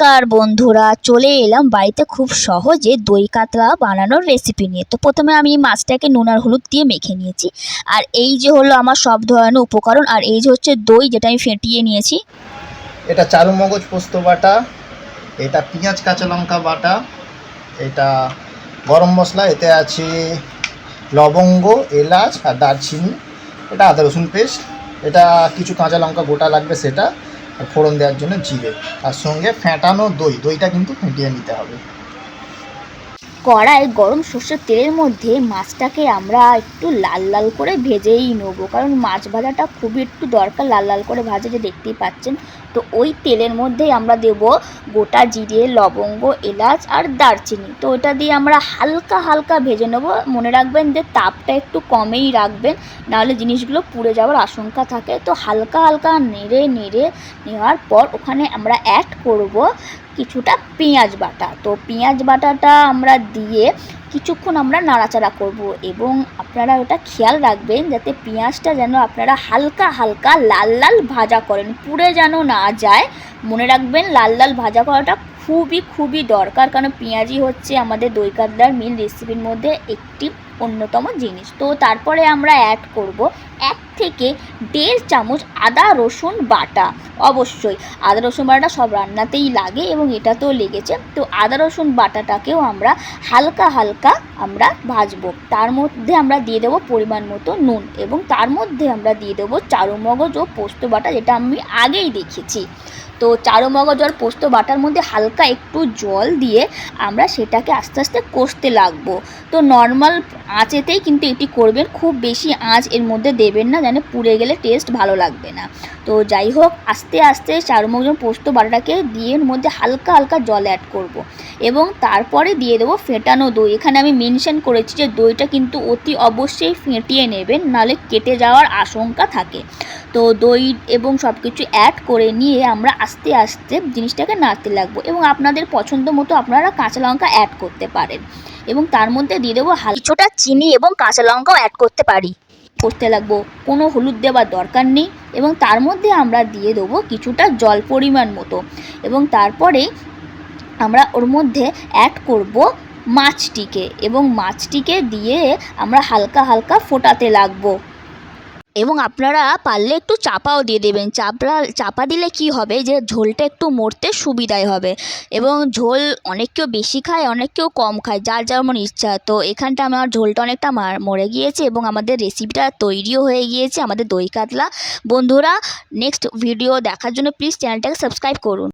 নমস্কার বন্ধুরা, চলে এলাম বাড়িতে খুব সহজে দই কাতলা বানানোর রেসিপি নিয়ে। তো প্রথমে আমি মাছটাকে নুন আর হলুদ দিয়ে মেখে নিয়েছি। আর এই যে হলো আমার সব ধরনের উপকরণ, আর এই যে হচ্ছে দই যেটা আমি ফেটিয়ে নিয়েছি। এটা চারু মগজ পোস্ত বাটা, এটা পেঁয়াজ কাঁচা লঙ্কা বাটা, এটা গরম মশলা, এতে আছে লবঙ্গ, এলাচ আর দারচিনি, এটা আদা রসুন পেস্ট, এটা কিছু কাঁচা লঙ্কা গোটা লাগবে সেটা ফোড়ন দেওয়ার জন্য জিরে। তার সঙ্গে ফেঁটানো দই, দইটা কিন্তু ফেটিয়ে নিতে হবে। কড়াই গরম সর্ষের তেলের মধ্যে মাছটাকে আমরা একটু লাল লাল করে ভেজেই নেব। কারণ মাছ ভাজাটা খুবই একটু দরকার লাল লাল করে ভাজা, যে দেখতেই পাচ্ছেন। তো ওই তেলের মধ্যেই আমরা দেব গোটা জিরে, লবঙ্গ, এলাচ আর দারচিনি। তো ওটা দিয়ে আমরা হালকা হালকা ভেজে নেব। মনে রাখবেন যে তাপটা একটু কমেই রাখবেন, নাহলে জিনিসগুলো পুড়ে যাওয়ার আশঙ্কা থাকে। তো হালকা হালকা নেড়ে নেড়ে নেওয়ার পর ওখানে আমরা অ্যাড করব কিছুটা পেঁয়াজ বাটা। তো পেঁয়াজ বাটাটা আমরা দিয়ে কিছুক্ষণ আমরা নাড়াচাড়া করব এবং আপনারা ওটা খেয়াল রাখবেন যাতে পেঁয়াজটা যেন আপনারা হালকা হালকা লাল লাল ভাজা করেন। পুড়ে যেন না যায়। মনে রাখবেন, লাল লাল ভাজা করাটা খুবই খুবই দরকার। কারণ পেঁয়াজি হচ্ছে আমাদের দই কাতলার মিল রেসিপির মধ্যে একটি অন্যতম জিনিস। তো তারপরে আমরা অ্যাড করব এক থেকে দেড় চামচ আদা, রসুন বাটা। অবশ্যই আদা, রসুন বাটা সব রান্নাতেই লাগে এবং এটাতেও লেগেছে। তো আদা, রসুন বাটাটাকেও আমরা হালকা হালকা আমরা ভাজবো। তার মধ্যে আমরা দিয়ে দেবো পরিমাণ মতো নুন এবং তার মধ্যে আমরা দিয়ে দেবো চারু মগজ ও পোস্ত বাটা, যেটা আমি আগেই দেখেছি। তো চারু মগজ পোস্ত বাটার মধ্যে হালকা একটু জল দিয়ে আমরা সেটাকে আস্তে আস্তে কষতে লাগবো। তো নর্মাল আঁচেতেই কিন্তু এটি করবেন, খুব বেশি আঁচ এর মধ্যে দেবেন না যেন পুড়ে গেলে টেস্ট ভালো লাগবে না। তো যাই হোক, আস্তে আস্তে চারুমগজ পোস্ত বাটাটাকে দিয়ে এর মধ্যে হালকা হালকা জল অ্যাড করব। এবং তারপরে দিয়ে দেবো ফেটানো দই। এখানে আমি মেনশন করেছি যে দইটা কিন্তু অতি অবশ্যই ফেটিয়ে নেবেন নাহলে কেটে যাওয়ার আশঙ্কা থাকে। তো দই এবং সব কিছু অ্যাড করে নিয়ে আমরা আস্তে আস্তে জিনিসটাকে নাড়তে লাগবো এবং আপনাদের পছন্দ মতো আপনারা কাঁচা লঙ্কা অ্যাড করতে পারেন। এবং তার মধ্যে দিয়ে দেবো কিছুটা চিনি এবং কাঁচা লঙ্কাও অ্যাড করতে পারি। করতে লাগবো। কোনো হলুদ দেওয়ার দরকার নেই এবং তার মধ্যে আমরা দিয়ে দেবো কিছুটা জল পরিমাণ মতো। এবং তারপরে আমরা ওর মধ্যে অ্যাড করব মাছটিকে। এবং মাছটিকে দিয়ে আমরা হালকা হালকা ফোটাতে লাগবো। এবং আপনারা পারলে একটু চাপাও দিয়ে দেবেন। চাপা চাপা দিলে কি হবে যে, ঝোলটা একটু মরতে সুবিধাই হবে। এবং ঝোল অনেক কেউ বেশি খায়, অনেক কেউ কম খায়, যার যেমন ইচ্ছা। তো এখানটা আমার ঝোলটা অনেকটা মার- মরে গিয়েছে এবং আমাদের রেসিপিটা তৈরিও হয়ে গিয়েছে আমাদের দই কাতলা। বন্ধুরা নেক্সট ভিডিও দেখার জন্য প্লিজ চ্যানেলটাকে সাবস্ক্রাইব করুন।